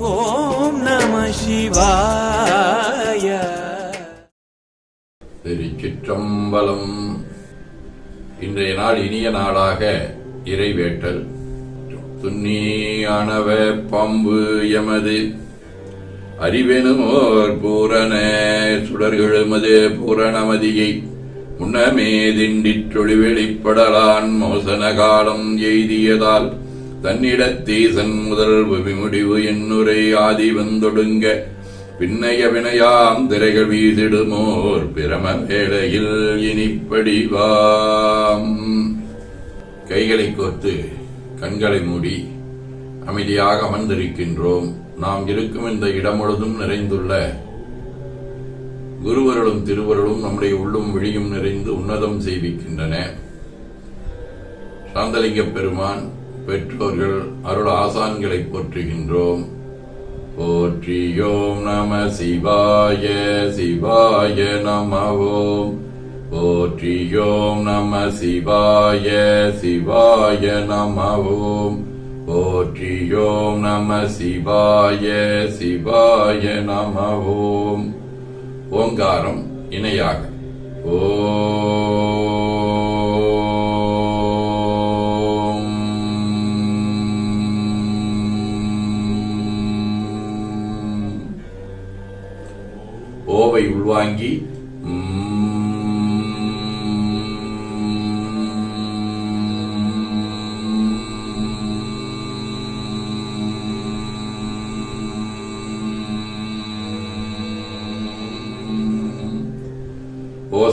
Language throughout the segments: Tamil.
ஓம் நம சிவாய. திருச்சிற்றம்பலம். இன்றைய நாள் இனிய நாளாக இறைவேட்டல். துண்ணியானவ பம்பு எமது. அறிவெனுமோர் பூரண சுடர்களுமது பூரணமதியை. முன்னமே திண்டிற்றொளி வெளிப்படலான் மோசன காலம் எய்தியதால். தன்னிடத்தே சன் முதல் முடிவு என்னுரை ஆதி வந்தொடுங்க. பின்னைய வினையாம் திரைகள் வீசிடுமோர் பிரம வேளையில் இனிப்படிவாம் கைகளை கோர்த்து கண்களை மூடி அமைதியாக அமர்ந்திருக்கின்றோம். நாம் இருக்கும் இந்த இடம் முழுதும் நிறைந்துள்ள குருவருளும் திருவருளும் நம்முடைய உள்ளும் விழியும் நிறைந்து உன்னதம் செய்விக்கின்றன. சாந்தலிங்க பெருமான் பெற்றோர்கள் அருள் ஆசான்களை போற்றுகின்றோம். போற்றியோம் நம சிவாய சிவாய நமவோம். போற்றியோம் நம சிவாய சிவாய நம ஓம் போற்றியோம் நம சிவாய சிவாய நம ஓம் ஓங்காரம் இணையாக. ஓ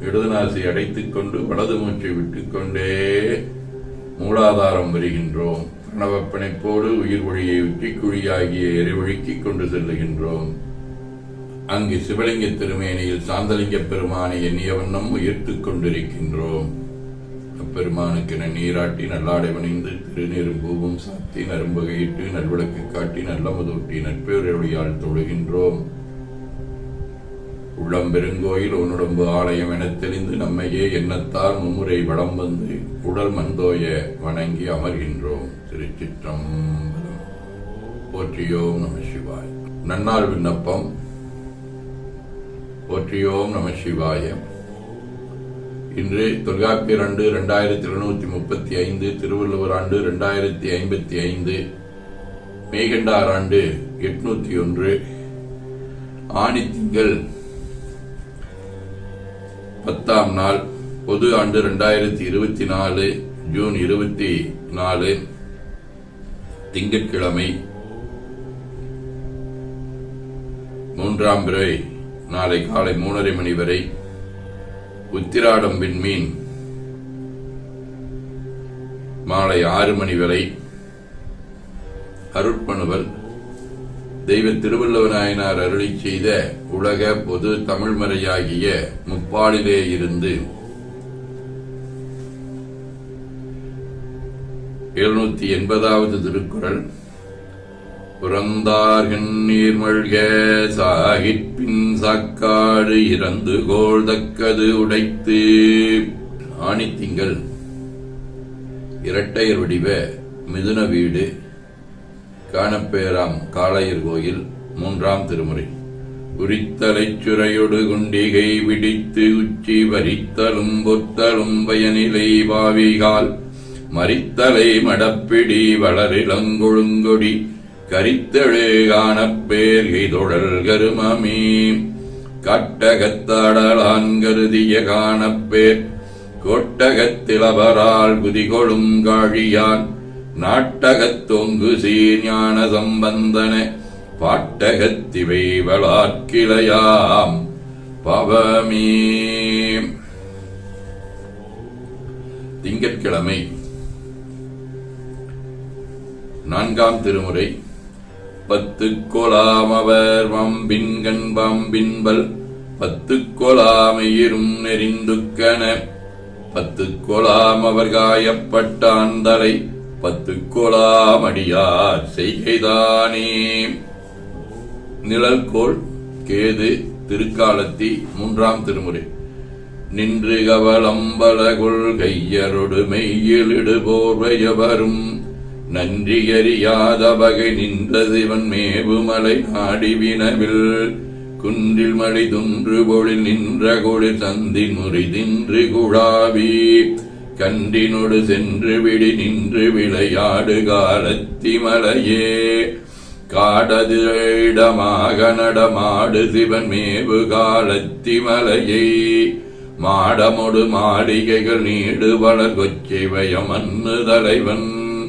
இடது நாசி அடைத்துக் கொண்டு வலது மூச்சை விட்டுக்கொண்டே மூலாதாரம் வருகின்றோம். பிரணவ பிணைப்போடு உயிர் ஒளியை உச்சிக்குழியாகிய இறைவழுக்கிக் கொண்டு செல்லுகின்றோம். அங்கு சிவலிங்க திருமேனியில் சாந்தலிங்க பெருமானை எண்ணிய வண்ணம் உயர்த்துக் கொண்டிருக்கின்றோம். அப்பெருமானுக்கு நீராட்டி நல்லாடை வணிந்து திருநீரும் பூவும் சாத்தி நரும்பகையிட்டு நல்விளக்கு காட்டி நல்ல முதூட்டி நட்பேரொழியால் தொழுகின்றோம். உள்ளம் பெருங்கோயில் உன்னுடம்பு ஆலயம் என தெரிந்து நம்மையே எண்ணத்தால் மும்முறை வடம் வந்து உடல் மந்தோய வணங்கி அமர்கின்றோம். திருச்சிற்றம்பலம். போற்றியோம் நம சிவாய். நன்னார் விண்ணப்பம். போற்றியோம் நம சிவாய. இன்று தொல்காப்பியர் ஆண்டு இரண்டாயிரத்தி எழுநூத்தி முப்பத்தி ஐந்து திருவள்ளுவர் ஆண்டு இரண்டாயிரத்தி ஐம்பத்தி ஐந்து மேகண்டார் ஆண்டு எட்நூத்தி ஒன்று ஆணி திங்கள் பத்தாம் நாள் பொது ஆண்டு ரெண்டாயிரத்தி இருபத்தி நாலு ஜூன் இருபத்தி நாலு திங்கட்கிழமை மூன்றாம் பிறை நாளை காலை மூணரை மணி வரை உத்திராடம் விண்மீன் மாலை ஆறு மணி வரை அருட்பணுவல் தெய்வ திருவள்ளுவநாயனார் அருளி செய்த உலக பொது தமிழ்மறையாகிய முப்பாலிலே இருந்து எழுநூத்தி எண்பதாவது திருக்குறள். புறந்தார்கண் நீர்மழ்க சாகிற்பின் சாக்காடு இறந்து கோழ்தக்கது உடைத்து ஆணித்திங்கள். இரட்டையர் வடிவ மிதுன வீடு காணப்பேராம் காளையர் கோயில் மூன்றாம் திருமுறை. உரித்தலை சுரையொடு குண்டிகை விடித்து உச்சி வரித்தலும் பொத்தலும் பயனிலை பாவிகால். மறித்தலை மடப்பிடி வளரிளங்கொழுங்கொடி கரித்தழு காணப்பேர் தொழல் கருமமே. கட்டகத்தாடலான் கருதிய காணப்பேர். கொட்டகத்திலவரால் குதிகொழும் காழியான். நாட்டகத்தொங்கு சீஞான சம்பந்தன பாட்டகத்திவை வளாக்கிளையாம் பவமே. திங்கட்கிழமை நான்காம் திருமுறை. பத்து கொலாமவர் வம்பின்கண் வம்பின் கண் பாம்பின்பல் பத்து கொலாமையிரும் நெறிந்துக்கன பத்து கொலாமவர் காயப்பட்ட அந்தலை பத்து கொலாம் செய்கைதானே. நிழல்கோள் கேது திருக்காலத்தி மூன்றாம் திருமுறை. நின்று கவலம்பல கொள்கையரொடு மெய்யிலிடு போர்வையவரும். நன்றியறியாத வகை நின்ற சிவன் மேவுமலை நாடி வினவில். குன்றில் மழை துன்று பொழில் நின்ற கொழில் தந்தி முறி தின்று குழாவி. கன்றினொடு சென்று விடி நின்று விளையாடு காலத்தி மலையே காடதிடமாக நடமாடு சிவன் மேவு காலத்தி மலையை மாடமொடு மாளிகைகள் நீடு வளர் கொச்சை அன்னு தலைவன்.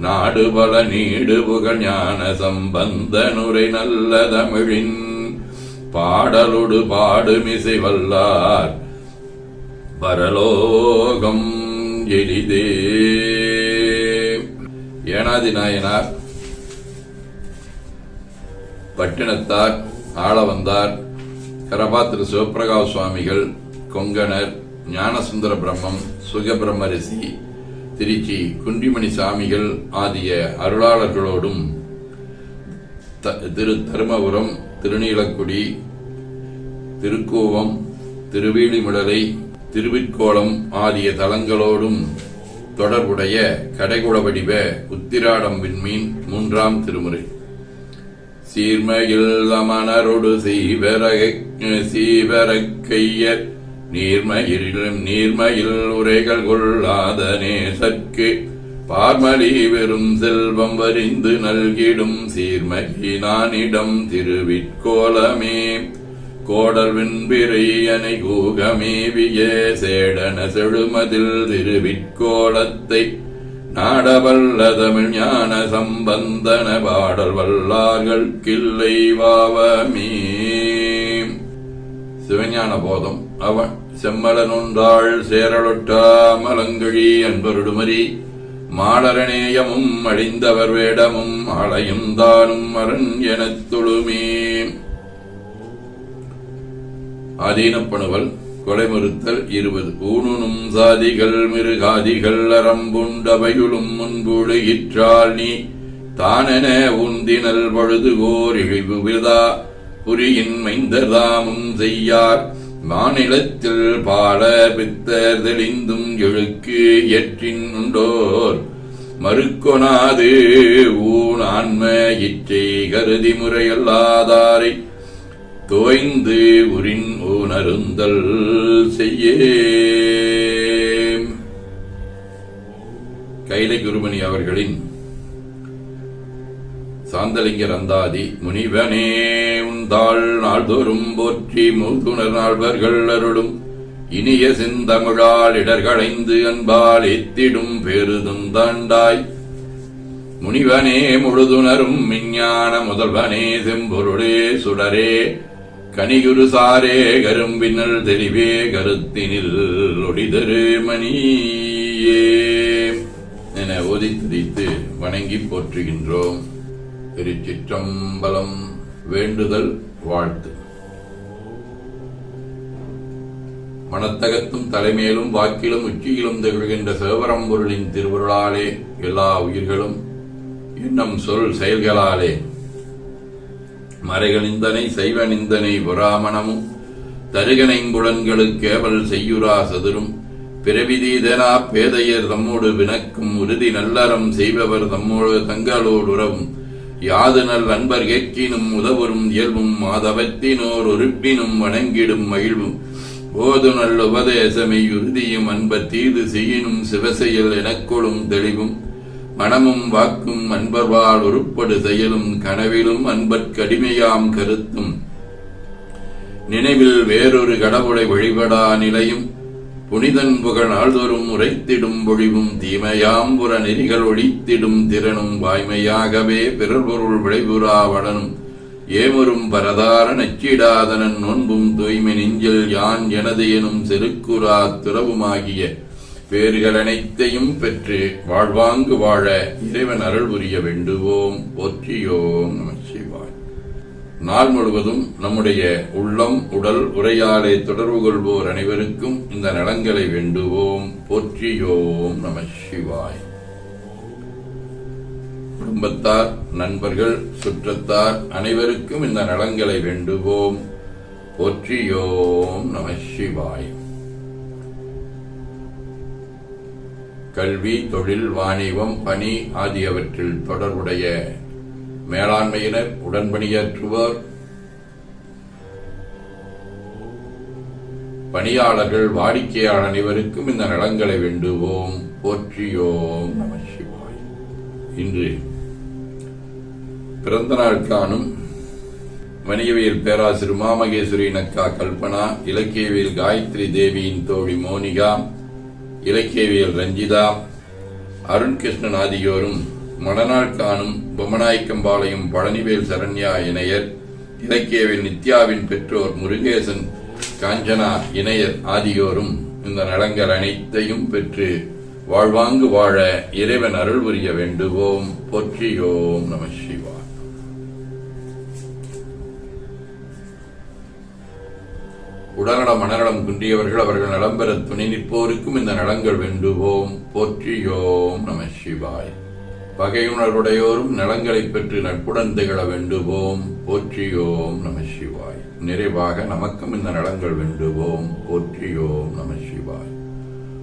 நாடு பல நீடு புகழ் ஞான சம்பந்த நுரை நல்ல தமிழின். பாடலொடு பாடுமிசை வல்லார். பரலோகம் எளிதே ஏனாதி நாயனார் பட்டினத்தார் ஆளவந்தார் கரபாத்திர சிவபிரகாஷ் சுவாமிகள் கொங்கணர் ஞானசுந்தர பிரம்மம் சுகபிரம்மரிசி திருச்சி குன்றிமணி சாமிகள் ஆகிய அருளாளர்களோடும் திரு தருமபுரம் திருநீலக்குடி திருக்கோவம் திருவேலிமிடலை திருவிற்கோளம் ஆகிய தலங்களோடும் தொடர்புடைய கடைகுள வடிவ உத்திராடம் விண்மீன் மூன்றாம் திருமுறை. சீர்மையில் அமனரொடு சீவரக சீவரக்கையர் நீர்மையில் நீர்மையில் உரைகள் கொள்ளாத நேசற்கு பார்மலி வெறும் செல்வம் வரிந்து நல்கிடும் சீர்மையினானிடம் திருவிற்கோலமே கோடல் வெண்பிறை கூகமேவிய சேடன செழுமதில் திருவிற்கோலத்தை நாடவல்ல தமிழ் ஞான சம்பந்தன பாடல் வல்லார்கள் கிள்ளை வாவமே. சிவஞான போதம். அவன் செம்மலனொன்றாள் சேரலொட்டா மலங்கழி அன்பருடுமரி மாடரநேயமும் அழிந்தவர் வேடமும் ஆளையும் தானும் மரண் எனத் தொழுமே. அதீனப்பணுவல் கொலை மறுத்தல் இருபது. ஊனுனும் சாதிகள் மிருகாதிகள் அறம்புண்டவையுளும் முன்புடுகிற்றால் நீ தானென உந்தினல் பழுது இழிவு விதா புரியின் மைந்தர்தாமும் செய்யார். மாநிலத்தில் பால பித்தர் தெளிந்தும் எழுக்கு எற்றின் உண்டோர். மறுக்கொணாது ஊன் ஆன்ம இச்சை கருதி முறையல்லாதாரை. தோய்ந்து உரின் உணருந்தல் செய்யே கைலை குருமணி அவர்களின் சாந்தலிங்கர் அந்தாதி முனிவனே உந்தாள் நாள்தோறும் போற்றி மூதுணர் நாள்வர்கள் அருளும் இனிய செந்தமிழால் இடர்களைந்து அன்பால் எத்திடும் பெருதும் தாண்டாய். முனிவனே முழுதுணரும் விஞ்ஞான முதல்வனே செம்பொருளே சுடரே கனியுரு சாரே கரும்பினல் தெளிவே கருத்தினில் ஒடிதரு மணியே. என ஓதி துதித்து வணங்கி போற்றுகின்றோம். திருச்சிற்றம்பலம் வேண்டுதல் வாழ்த்து. மனத்தகத்தும் தலைமையிலும் வாக்கிலும் உச்சியிலும் திகழ்கின்ற சிவபரம்பொருளின் திருவருளாலே எல்லா உயிர்களும் இன்னும் சொல் செயல்களாலே மறைக நிந்தனை செய்வ நிந்தனை புராமணமும் தருகனைங்குழன்களுக்கேவல் செய்யுரா சதுரும் பிறவிதீதனா பேதையர் தம்மோடு வினக்கும் உறுதி நல்லறம் செய்பவர் தம்மோடு தங்களோடு உறவும். யாது நல் அன்பர் கேட்கினும் உதவரும் இயல்பும் மாதவத்தினோர் உறுப்பினும் வணங்கிடும் மகிழ்வும். போது நல்ல உபதேசமை உறுதியும் அன்பர் தீது செய்யினும் சிவசெயல் எனக்கொழும் தெளிவும். மனமும் வாக்கும் அன்பர்வால் உருப்படு செயலும் கனவிலும் அன்பற்கடிமையாம் கருத்தும். நினைவில் வேறொரு கடவுளை வழிபடா நிலையும் புனிதன் புகழ் நாள்தோறும் உரைத்திடும் பொழிவும் தீமையாம் புற நெறிகள் ஒழித்திடும் திறனும் வாய்மையாகவே பிறர்பொருள் விளைபுறா வளனும். ஏமரும் பரதார நச்சிடாதனன் நோன்பும் தூய்மை நெஞ்சில் யான் எனது எனும் செருக்குரா துறவுமாகிய பேறுகள் அனைத்தையும் பெற்று வாழ்வாங்கு வாழ இறைவன் அருள் புரிய வேண்டுவோம். போற்றியோம் நமச்சிவாய நாள் முழுவதும் நம்முடைய உள்ளம் உடல் உரையாடை தொடர்பு கொள்வோர் அனைவருக்கும் இந்த நலங்களை வேண்டுவோம். போற்றியோம் நம சிவாய். குடும்பத்தார் நண்பர்கள் சுற்றத்தார் அனைவருக்கும் இந்த நலங்களை வேண்டுவோம். போற்றியோம் நம சிவாய். கல்வி தொழில் வாணிபம் பணி ஆகியவற்றில் தொடர்புடைய மேலாண்மையினர் உடன்பணியாற்றுவோர் பணியாளர்கள் வாடிக்கையாளர் அனைவருக்கும் இந்த நலங்களை வேண்டுவோம். போற்றியோம் நம சிவாய். இன்று பிறந்த நாள் காணும் வணிகவியல் பேராசிரியர் உமாமகேஸ்வரி நக்கா கல்பனா இலக்கியவியல் காயத்ரி தேவியின் தோழி மோனிகா இலக்கியவியல் ரஞ்சிதா அருண்கிருஷ்ணன் ஆகியோரும் மணநாள் காணும் பொம்மநாயக்கம்பாளையம் பழனிவேல் சரண்யா இணையர் இலக்கியவியல் நித்யாவின் பெற்றோர் முருகேசன் காஞ்சனா இணையர் ஆகியோரும் இந்த நலங்கள் அனைத்தையும் பெற்று வாழ்வாங்கு வாழ இறைவன் அருள் புரிய வேண்டுவோம். போற்றியோம் நம சிவா உடல்நலம் மனநலம் குன்றியவர்கள் அவர்கள் நலம் பெற துணை நிற்போருக்கும் இந்த நலங்கள் வேண்டுவோம். போற்றியோம் நம சிவாய். பகையுணர்வுடையோரும் நலங்களைப் பெற்று நட்புடன் திகழ வேண்டுவோம். போற்றியோம் நம சிவாய். நிறைவாக நமக்கும் இந்த நலங்கள் வேண்டுவோம். போற்றியோம் நம சிவாய்.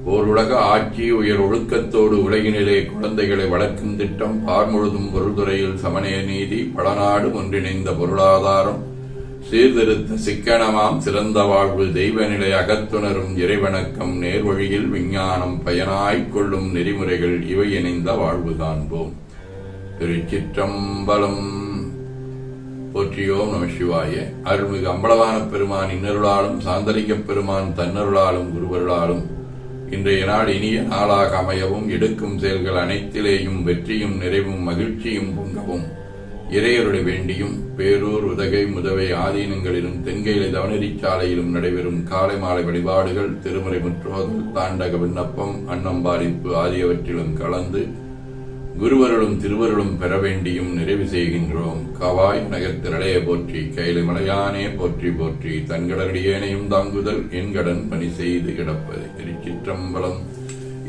ஓர் உலக ஆட்சி உயர் ஒழுக்கத்தோடு உலகினிலே குழந்தைகளை வளர்க்கும் திட்டம் பார் முழுதும் பொருள்துறையில் சமநேய நீதி பலநாடு ஒன்றிணைந்த பொருளாதாரம் சீர்திருத்த சிக்கனமாம் சிறந்த வாழ்வு தெய்வ நிலை அகத்துணரும் இறைவணக்கம் நேர்வழியில் விஞ்ஞானம் பயனாய்க் கொள்ளும் நெறிமுறைகள் இவை இணைந்த வாழ்வு காண்போம். திருச்சிற்றம்பலம். போற்றியோம் நம சிவாய. அருள்மிகு அம்பலவான பெருமான் இன்னருளாலும் சாந்தலிங்கப் பெருமான் தன்னருளாலும் குருவருளாலும் இன்றைய நாள் இனிய நாளாக அமையவும் எடுக்கும் செயல்கள் அனைத்திலேயும் வெற்றியும் நிறைவும் மகிழ்ச்சியும் பொங்கவும். இறையருடைய வேண்டியும் பேரூர் உதகை முதவை ஆதீனங்களிலும் தென்கையிலை தவனரிச்சாலையிலும் நடைபெறும் காலை மாலை வழிபாடுகள் திருமுறை முற்றோதல் தாண்டக விண்ணப்பம் அன்னம்பாரிப்பு ஆகியவற்றிலும் கலந்து குருவருளும் திருவருளும் பெற வேண்டியும் நிறைவு செய்கின்றோம். கவாய் நகர்த்திரளைய போற்றி கைலை மலையானே போற்றி போற்றி தன்கடடியேனையும் தாங்குதல் என்கடன் பணி செய்து கிடப்பது. திருச்சிற்றம்பலம்